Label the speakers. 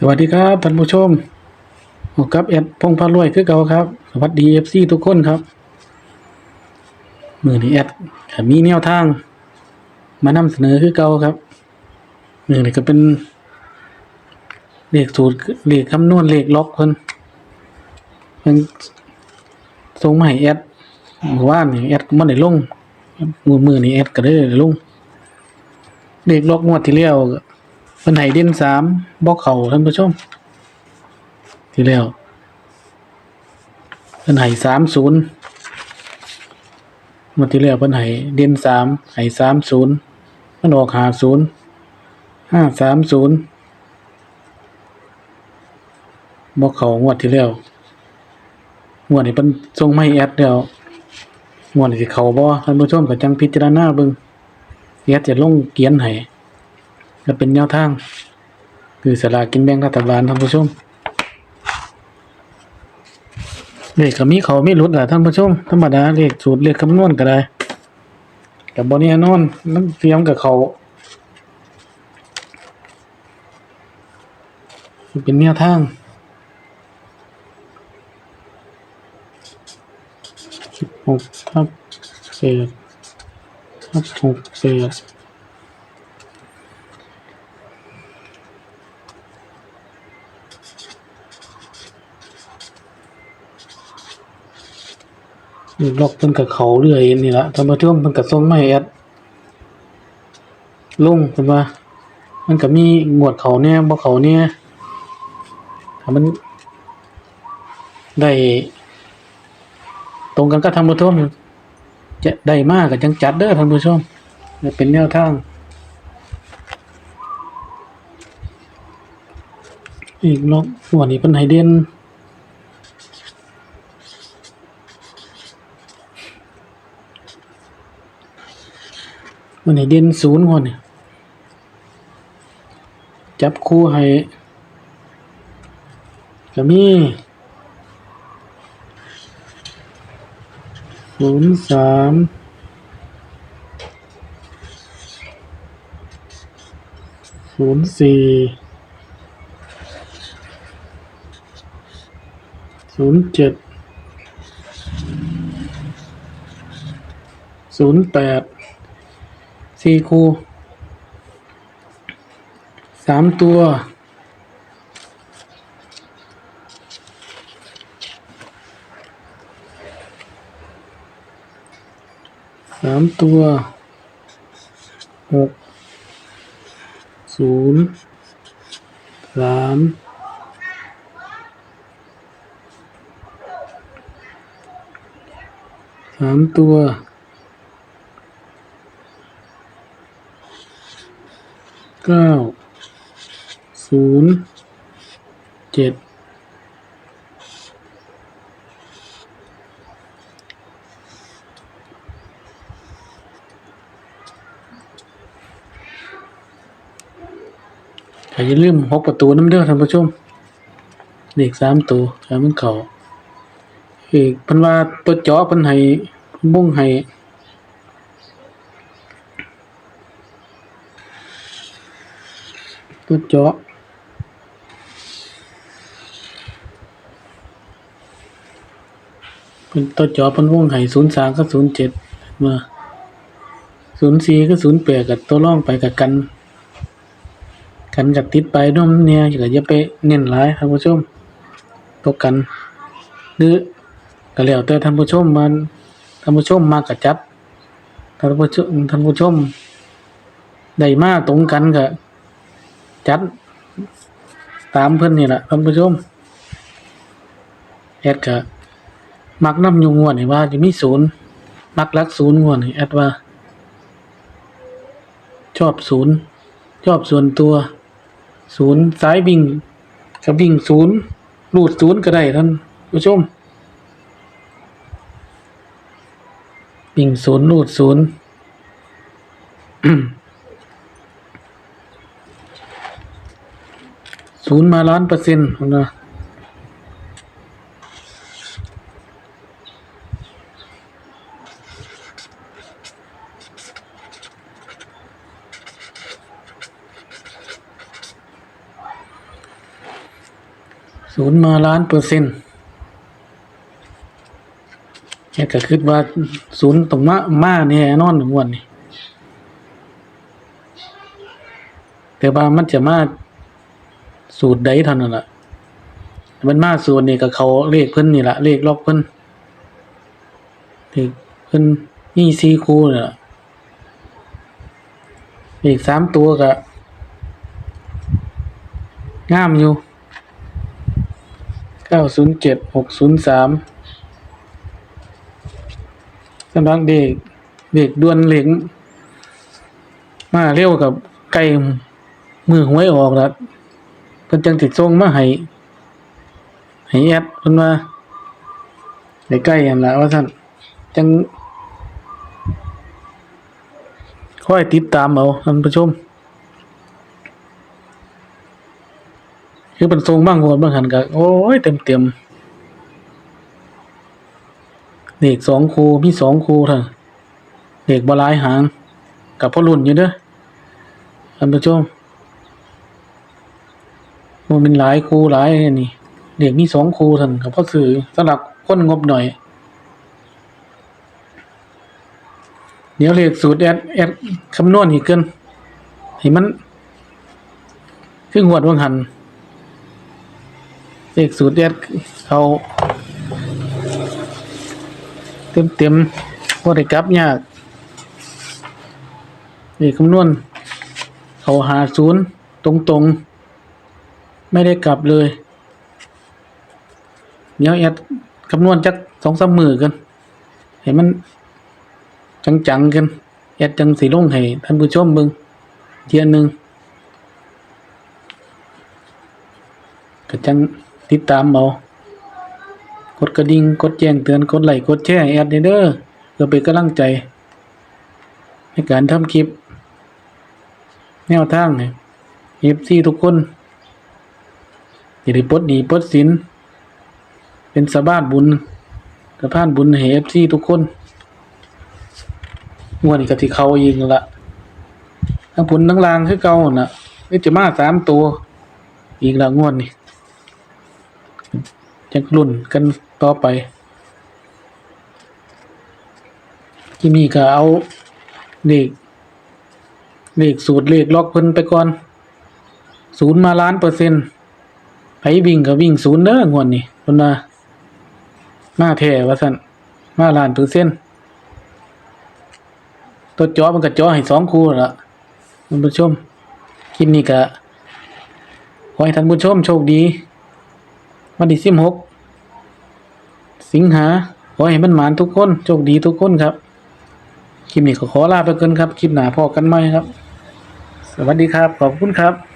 Speaker 1: สวัสดีครับท่านผู้ชมกับแอดพงพารวยคือเก่าครับ สวัสดีเอฟซีทุกคนครับมือนี้แอดมีแนวทาง มานำเสนอคือเก่าครับมือนี้ก็เป็นเลขสูตรเลขคำนวณเลขล็อกเพิ่นเพิ่นส่งมาให้แอดเมื่อวานนี่แอดก็บ่ได้ลงมือมือนี้แอดก็ได้ลงเลขล็อกงวดที่แล้ว เพิ่นให้เด่นสามบ่เขาท่านผู้ชม ที่แล้วเพิ่นให้สามศูนย์งวดที่แล้วเพิ่นให้เด่นสามให้สามศูนย์มันออกหาศูนย์ห้าสามศูนย์บ่เขางวดที่แล้วงวดนี้เพิ่นส่งไมาให้แอดแล้วงวดนี้เขาบ่ท่านผู้ชมก็จังพิจารณาเบิ่งแอดจะลงเขียนให้ ก็เป็นแนวทาง คือสลากินแบ่งรัฐบาลท่านผู้ชมเลขก็มีเขาไมีหลุดแหละท่านผู้ชมธรรมดาเลขสูตรเลขคำนวณก็ได้กับบนนี้นอนมันเสียมกับเขาเป็นแนวทางสิบหกทับเศษทับหกเศษ ล็อกเพิ่นกับเขาเรื่อยนี่ละท่านผู้ชมเพิ่นกับส่งมาให้แอดลงเพิ่นว่า มันก็มีงวดเขาเนี่ยบ่เขาเนี่ยถ้ามัน ได้ ตรงกันก็ท่านผู้ชมจะได้มากก็จังจัดเด้อท่านผู้ชมเป็นแนวทางอีกล็อกหัวนี้เป็นไฮเดน มันให้เด่นศูนย์ก่อนจับคู่ให้ก็มีศูนย์สามศูนย์สี่ศูนย์เจ็ดศูนย์แปด สี่คูสามตัวสามตัวหกศูนย์สามสามตัว เก้าศูนย์เจ็ดอย่าลืมหกประตูน้ำเด้อท่านผู้ชมเลขสามตัวสามมันเขาอีกพันว่าตัวจาะเพันให้เพิ่นบุ้งให้ ตัวเจาะเป็นตัวเจาะเป็นวงไห่ศูนย์สามกับศูนย์เจ็ดมาศูนย์สี่ก็ศูนย์แปดกับตัวร่องไปกับกัน กันกับติดไปน้มเนี่ยอย่าไปเน้นหลายท่านผู้ชมตัวกันหรือก็แล้วแต่ท่านผู้ชมมันท่านผู้ชมมากกับจัดท่านผู้ชมท่านผู้ชมได้มากตรงกันกับ จัดตามเพิ่อนนี่แหละท่านผู้ชมแอดก็มักน้ำยุงงวดนี่ว่าจะมีศูนย์มักรักศูนย์งวดนี่แอดว่า ชอบศูนย์ชอบส่วนตัวศูนย์สายวิ่งกับวิ่งศูนย์รูดศูนย์ก็ได้ท่านผู้ชมวิ่งศูนย์รูดศูนย์ ศูนย์มาล้านเปอร์เซ็นต์นะศูนย์มาล้านเปอร์เซ็นต์แค่ก็คิดว่าศูนย์ตรงมามาแน่นอนงวดนี้แต่ว่ามันจะมา สูตรใดเท่านั้นล่ะมันมาสูตรนี่ก็เขาเลขเพิ่นนี่ละเลขลอกเพิ่นเลขเพิ่นมีสี่คู่นี่ละเลขสามตัวก็งามอยู่เก้าศูนย์เจ็ดหกศูนย์สามสำหรับเด็กเด็กดวนเหล็งมาเร็วกับไก่มือหวยออกแล้ว เพิ่นจังติดทรงมาให้ให้แอดเพิ่นว่าได้ใกล้กันละว่าซั่นจังค่อยติดตามเอาท่านผู้ชม คือเป็นทรงบ้างโหดบางหันก็โอ้ยเต็มเต็มๆเด็กสองครูมีสองครูเถอะเด็กบลายหาง กับพ่อรุ่นอยู่เด้อท่านผู้ชม มันเป็นหลายครูหลายอันนี่เด็กมีสองครูท่านกับพ่อสื่อสำหรับคนงบหน่อย เดี๋ยวเลขสูตรแอดแอดคำนวณอีกเกินให้มันขึ้นหัวดวงหันเลขสูตรแอดเขาเต็มเต็มๆว่าได้กลับยากเลขคำนวณเขาหาศูนย์ตรงตรงๆ ไม่ได้กลับเลย เดี๋ยวแอดคำนวณจักสองสามมือกันเห็นมัน จังๆกันแอดจังสีลงให้ท่านผู้ชมเบิ่งเทียนหนึ่งก็จังติดตามเอากดกระดิ่งกดแจ้งเตือนกดไลค์กดแชร์แอดเด้อเพื่อเป็นกำลังใจ ในการทำคลิป แนวทางเนี่ยเอฟซีทุกคน อย่าได้ปดหนีปดสินเป็นสะบ้านบุญสะพานบุญให้เอฟซีทุกคนงวดนี้ก็ที่เขายิงละทั้งผลทั้งลางคือเก่าน่ะนี่จะมาสามตัว อีกละงวดนี่จะรุ่นกันต่อไป ที่นี่ก็เอาเลขเลขสูตรเลขล็อกเพิ่นไปก่อนศูนย์มาล้านเปอร์เซ็นต์ ไผวิ่งก็วิ่งศูนย์เด้องวดนี้เพิ่นามาแท้ว่าซั่นมาล้านเปอร์เซ็นต์ตัวจอมันก็จอให้สองคู่ละท่านผู้ชมคลิปนี้ก็ขอให้ท่านผู้ชมโชคดีวันที่สิบหกสิงหาขอให้มันหมานทุกคนโชคดีทุกคนครับคลิปนี้ก็ขอลาไปก่อนครับ คลิปหน้าพอกันไหมครับ สวัสดีครับ ขอบคุณครับ